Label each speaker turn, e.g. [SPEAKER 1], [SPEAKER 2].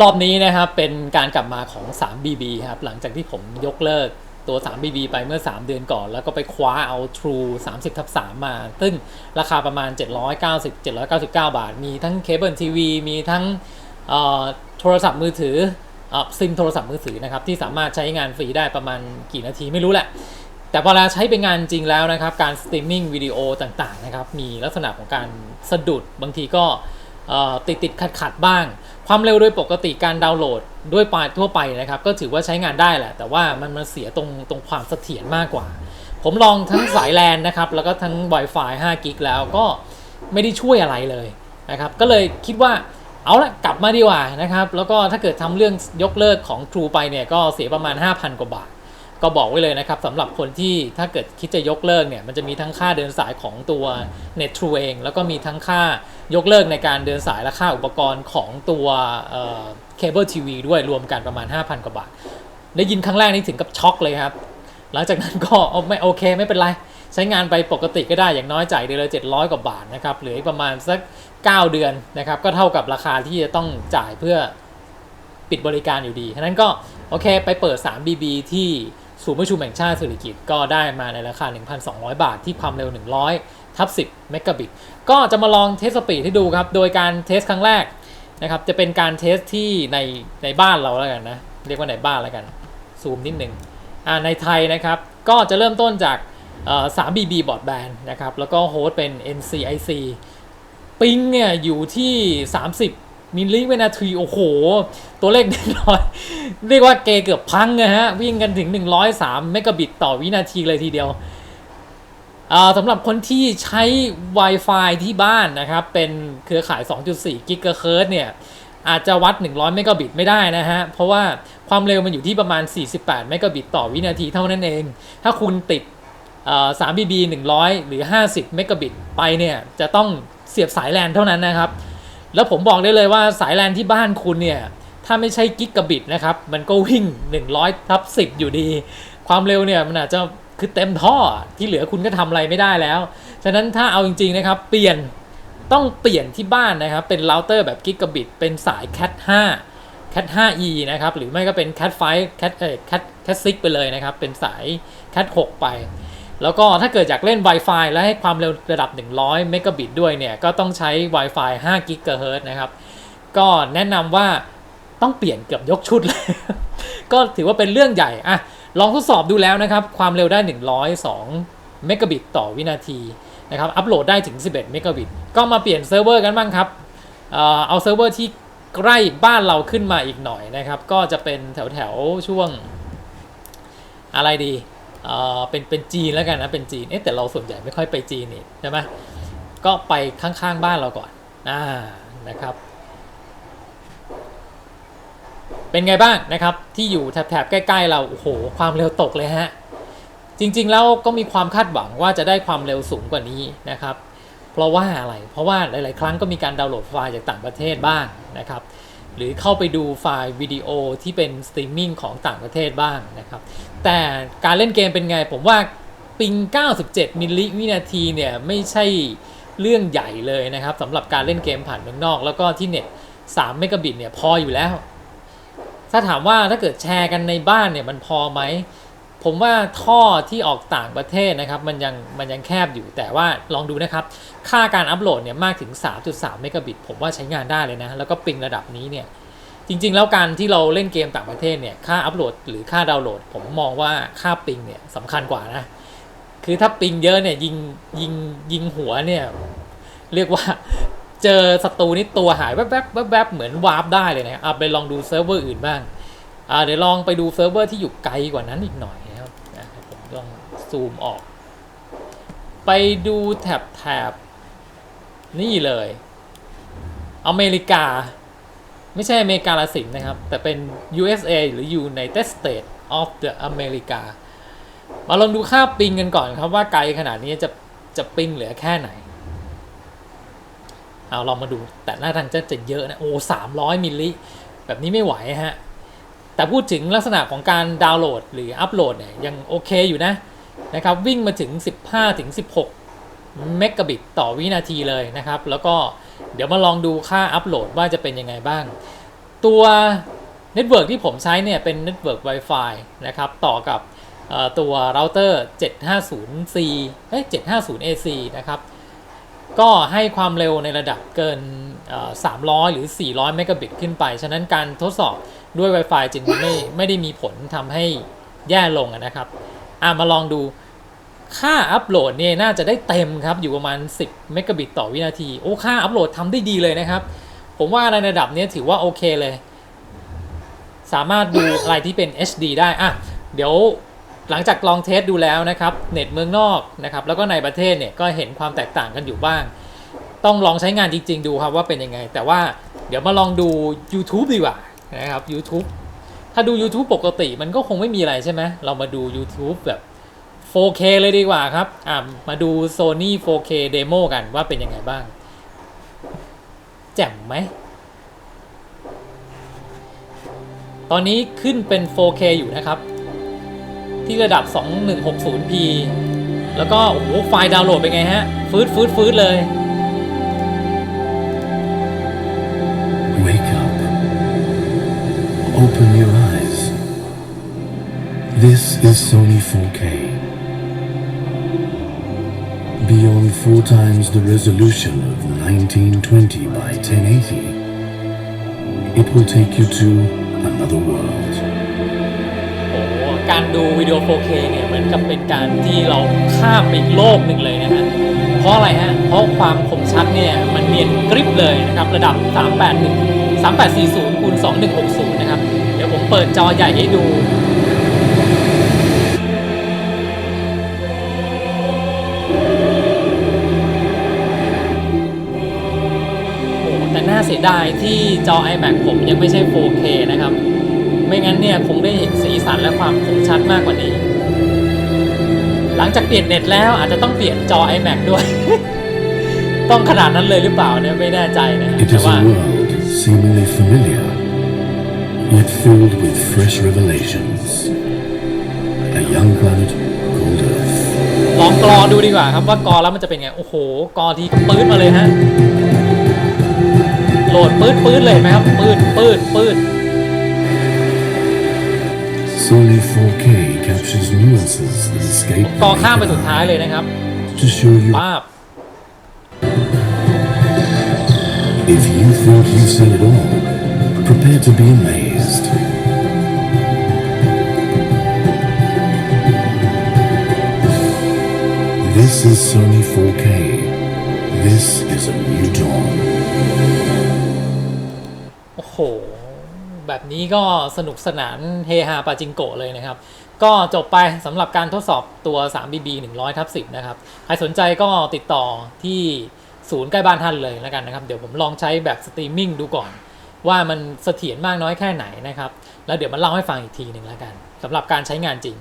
[SPEAKER 1] รอบนี้นะครับเป็นการกลับมาของ 3BB ครับหลังจากที่ผมยกเลิกตัว 3BB ไปเมื่อ 3 เดือนก่อน แล้วก็ไปคว้าเอา True 30ทับ3มา ซึ่งราคาประมาณ 790 799 บาท มีทั้งเคเบิลทีวีมีทั้งโทรศัพท์มือถืออซิมโทรศัพท์มือถือนะครับ ที่สามารถใช้งานฟรีได้ประมาณกี่นาทีไม่รู้แหละ แต่พอเราใช้เป็นงานจริงแล้วนะครับ การสตรีมมิ่งวิดีโอต่างๆนะครับมีลักษณะของการสะดุดบางทีก็ติดติดขัดขัดบ้าง ความเร็วโดยปกติการดาวน์โหลดด้วยปทั่วไปนะครับ ก็ถือว่าใช้งานได้แหละ แต่ว่ามันมาเสียตรงตรงความเสถียรมากกว่า ผมลองทั้งสายแลนนะครับ แล้วก็ทั้ง Wi-Fi 5กิกแล้วก็ไม่ได้ช่วยอะไรเลยนะครับ ก็เลยคิดว่าเอาละกลับมาดีกว่านะครับ แล้วก็ถ้าเกิดทำเรื่องยกเลิกของ True ไปเนี่ยก็เสียประมาณ 5,000 กว่าบาท ก็บอกไว้เลยนะครับสำหรับคนที่ถ้าเกิดคิดจะยกเลิกเนี่ยมันจะมีทั้งค่าเดินสายของตัว Net True เอง แล้วก็มีทั้งค่า ยกเลิกในการเดินสายและค่าอุปกรณ์ของตัวเคเบิลทีวีด้วยรวมกันประมาณ 5,000 กว่าบาท ได้ยินครั้งแรกนี่ถึงกับช็อกเลยครับ หลังจากนั้นก็ไม่โอเคไม่เป็นไร ใช้งานไปปกติก็ได้อย่างน้อยจ่ายเดือนละ700 กว่าบาทนะครับเหลืออีกประมาณสัก 9 เดือนนะครับก็เท่ากับราคาที่จะต้องจ่ายเพื่อปิดบริการอยู่ดีฉะนั้นก็โอเคไปเปิด 3BB ที่ศูนย์ประชุมแห่งชาติสิริกิติ์ก็ได้มาในราคา 1,200 บาทที่ความเร็ว 100 ทับ10เมกะบิตก็จะมาลองเทสสปีดให้ดูครับ โดยการเทสครั้งแรกนะครับ จะเป็นการเทสที่ในในบ้านเราแล้วกันนะ เรียกว่าในบ้านแล้วกัน ซูมนิดนึงอ่าในไทยนะครับ ก็จะเริ่มต้นจากเอ่อ 3BB บอร์ดแบนนะครับ แล้วก็โฮสต์เป็น NCIC ปิงเนี่ยอยู่ที่ 30 มิลลิวินาที โอ้โห ตัวเลขน้อย เรียกว่าเกเกือบพังนะฮะ วิ่งกันถึง 103 เมกะบิตต่อวินาทีเลยทีเดียว สำหรับคนที่ใช้ Wi-Fi ที่บ้านนะครับ เป็นเครือข่าย 2.4 กิกะเฮิรตซ์เนี่ย อาจจะวัด 100 เมกะบิตไม่ได้นะฮะ เพราะว่าความเร็วมันอยู่ที่ประมาณ 48 เมกะบิตต่อวินาทีเท่านั้นเอง ถ้าคุณติด 3BB 100 หรือ 50 เมกะบิตไปเนี่ย จะต้องเสียบสายแลนเท่านั้นนะครับ แล้วผมบอกได้เลยว่าสายแลนที่บ้านคุณเนี่ย ถ้าไม่ใช่กิกะบิตนะครับ มันก็วิ่ง 100ทับ10 อยู่ดี ความเร็วเนี่ยมันอาจจะ คือเต็มท่อที่เหลือคุณก็ทำอะไรไม่ได้แล้ว ฉะนั้นถ้าเอาจริงๆนะครับเปลี่ยนต้องเปลี่ยนที่บ้านนะครับ เป็นเราเตอร์แบบกิกะบิตเป็นสาย Cat 5 Cat 5e นะครับ หรือไม่ก็เป็น Cat 5 Cat เอ่อ Cat Cat 6ไปเลยนะครับ เป็นสาย Cat 6 ไป แล้วก็ถ้าเกิดอยากเล่น Wi-Fi และให้ความเร็วระดับ 100 เมกะบิตด้วยเนี่ย ก็ต้องใช้ Wi-Fi 5กิกะเฮิรตนะครับ ก็แนะนำว่าต้องเปลี่ยนเกือบยกชุดเลย ก็ถือว่าเป็นเรื่องใหญ่อะ ลองทดสอบดูแล้วนะครับ ความเร็วได้ 102 เมกะบิตต่อวินาทีนะครับ อัปโหลดได้ถึง 11 เมกะบิต ก็มาเปลี่ยนเซิร์ฟเวอร์กันบ้างครับเอาเซิร์ฟเวอร์ที่ใกล้บ้านเราขึ้นมาอีกหน่อยนะครับ ก็จะเป็นแถวแถวช่วงอะไรดีเอ่อเป็นเป็นจีนแล้วกันนะ เป็นจีน เอ๊ะแต่เราส่วนใหญ่ไม่ค่อยไปจีนนี่ใช่ไหมก็ไปข้างๆบ้านเราก่อนอ่านะครับ เป็นไงบ้างนะครับ ที่อยู่แถบๆใกล้ ๆ เรา โอ้โห ความเร็วตกเลยฮะ จริงๆ แล้วก็มีความคาดหวังว่าจะได้ความเร็วสูงกว่านี้นะครับ เพราะว่าอะไร เพราะว่าหลาย ๆ ครั้งก็มีการดาวน์โหลดไฟล์จากต่างประเทศบ้างนะครับ หรือเข้าไปดูไฟล์วิดีโอที่เป็นสตรีมมิ่งของต่างประเทศบ้างนะครับ แต่การเล่นเกมเป็นไง ผมว่าปิง 97 มิลลิวินาทีเนี่ยไม่ใช่เรื่องใหญ่เลยนะครับสำหรับการเล่นเกมผ่านเมืองนอก แล้วก็ที่เน็ต 3 เมกะบิตเนี่ยพออยู่แล้ว ถ้าถามว่าถ้าเกิดแชร์กันในบ้านเนี่ยมันพอไหมผมว่าท่อที่ออกต่างประเทศนะครับมันยังมันยังแคบอยู่แต่ว่าลองดูนะครับ ค่าการอัปโหลดเนี่ยมากถึง 3.3 เมกะบิต ผมว่าใช้งานได้เลยนะ แล้วก็ปิงระดับนี้เนี่ยจริง ๆ แล้วการที่เราเล่นเกมต่างประเทศเนี่ยค่าอัปโหลดหรือค่าดาวน์โหลด ผมมองว่าค่าปิงเนี่ยสำคัญกว่านะ คือถ้าปิงเยอะเนี่ยยิงยิงยิงหัวเนี่ยเรียกว่า เจอศัตรูนี่ตัวหายแวบๆแวบๆเหมือนวาร์ปได้เลยนะเอาไปลองดูเซิร์ฟเวอร์อื่นบ้างอ่าเดี๋ยวลองไปดูเซิร์ฟเวอร์ที่อยู่ไกลกว่านั้นอีกหน่อยนะครับนะครับผมลองซูมออก ไปดูแถบแถบนี่เลย อเมริกา ไม่ใช่อเมริกาละสินนะครับ แต่เป็น USA หรือ United States of the America มาลองดูค่าปิงกันก่อนครับว่าไกลขนาดนี้จะจะปิงเหลือแค่ไหน เอาลองมาดูแต่หน้าทางจะจะเยอะนะโอ้สามร้อยมิลลิแบบนี้ไม่ไหวฮะ แต่พูดถึงลักษณะของการดาวน์โหลดหรืออัปโหลดเนี่ยยังโอเคอยู่นะนะครับ วิ่งมาถึง 15ถึง16 เมกะบิตต่อวินาทีเลยนะครับ แล้วก็เดี๋ยวมาลองดูค่าอัปโหลดว่าจะเป็นยังไงบ้าง ตัวเน็ตเวิร์กที่ผมใช้เนี่ยเป็นเน็ตเวิร์ก Wi-Fi นะครับ ต่อกับตัวเราเตอร์ 750C เอ้ย 750AC นะครับ ก็ให้ความเร็วในระดับเกิน 300 หรือ 400 เมกะบิตขึ้นไป ฉะนั้นการทดสอบด้วย Wi-Fi จึงไม่ไม่ได้มีผลทำให้แย่ลงนะครับอะมาลองดูค่าอัปโหลดเนี่ยน่าจะได้เต็มครับ อยู่ประมาณ 10 เมกะบิตต่อวินาที โอ้ ค่าอัปโหลดทำได้ดีเลยนะครับ ผมว่าในระดับนี้ถือว่าโอเคเลย สามารถดูอะไรที่เป็น HD ได้อะเดี๋ยว หลังจากลองเทสดูแล้วนะครับเน็ตเมืองนอกนะครับแล้วก็ในประเทศเนี่ยก็เห็นความแตกต่างกันอยู่บ้าง ต้องลองใช้งานจริง ๆ ดูครับว่าเป็นยังไง แต่ว่าเดี๋ยวมาลองดู YouTube ดีกว่านะครับ YouTube ถ้าดู YouTube ปกติมันก็คงไม่มีอะไรใช่ไหมเรามาดู YouTube แบบ 4K เลยดีกว่าครับอ่ามาดู Sony 4K Demo กันว่าเป็นยังไงบ้าง แจ่มไหมตอนนี้ขึ้นเป็น 4K อยู่นะครับ ที่ระดับ 2160p แล้วก็โอ้โหไฟล์ดาวน์โหลดเป็นไงฮะ ฟืดฟืดฟืดเลย
[SPEAKER 2] Wake up. Open your eyes. This is Sony 4K. Beyond four times the resolution of 1920 by 1080, it will take you to another world.
[SPEAKER 1] การดูวิดีโอ 4K เนี่ยเหมือนกับเป็นการที่เราข้ามไปอีกโลกหนึ่งเลยนะฮะ เพราะอะไรฮะ เพราะความคมชัดเนี่ยมันเนียนกริบเลยนะครับ ระดับ 381 3840คูณ2160 นะครับ เดี๋ยวผมเปิดจอใหญ่ให้ดูโอ้โหแต่น่าเสียดายที่จอ iMac ผมยังไม่ใช่ 4K นะครับ ไม่งั้นเนี่ยคงได้เห็นสีสันและความคมชัดมากกว่านี้ หลังจากเปลี่ยนเน็ตแล้วอาจจะต้องเปลี่ยนจอ iMac ด้วย ต้องขนาดนั้นเลยหรือเปล่าเนี่ยไม่แน่ใจนะ
[SPEAKER 2] It
[SPEAKER 1] แต่
[SPEAKER 2] is
[SPEAKER 1] ว่า
[SPEAKER 2] a world seemingly familiar, yet filled with fresh revelations. A young planet called Earth.
[SPEAKER 1] ลองกรอดูดีกว่าครับว่ากรอแล้วมันจะเป็นไง โอ้โหกรอทีปื๊ดมาเลยฮะ โหลดปื๊ดปื๊ดเลยเห็นไหมครับ ปื๊ดปื๊ดปื๊ด
[SPEAKER 2] Sony 4K captures nuances that escape
[SPEAKER 1] กรอข้ามไปสุดท้ายเลยนะครับ
[SPEAKER 2] to show you
[SPEAKER 1] ป้าบ
[SPEAKER 2] if you think you've seen it all, prepare to be amazed. This is Sony 4K. This is a new dawn.
[SPEAKER 1] โอ้โห แบบนี้ก็สนุกสนานเฮฮาปาจิงโกะเลยนะครับ ก็จบไปสำหรับการทดสอบตัว 3BB 100ทับ10 นะครับ ใครสนใจก็ติดต่อที่ศูนย์ใกล้บ้านท่านเลยแล้วกันนะครับ เดี๋ยวผมลองใช้แบบสตรีมมิ่งดูก่อน ว่ามันเสถียรมากน้อยแค่ไหนนะครับ แล้วเดี๋ยวมาเล่าให้ฟังอีกทีหนึ่งแล้วกันสำหรับการใช้งานจริง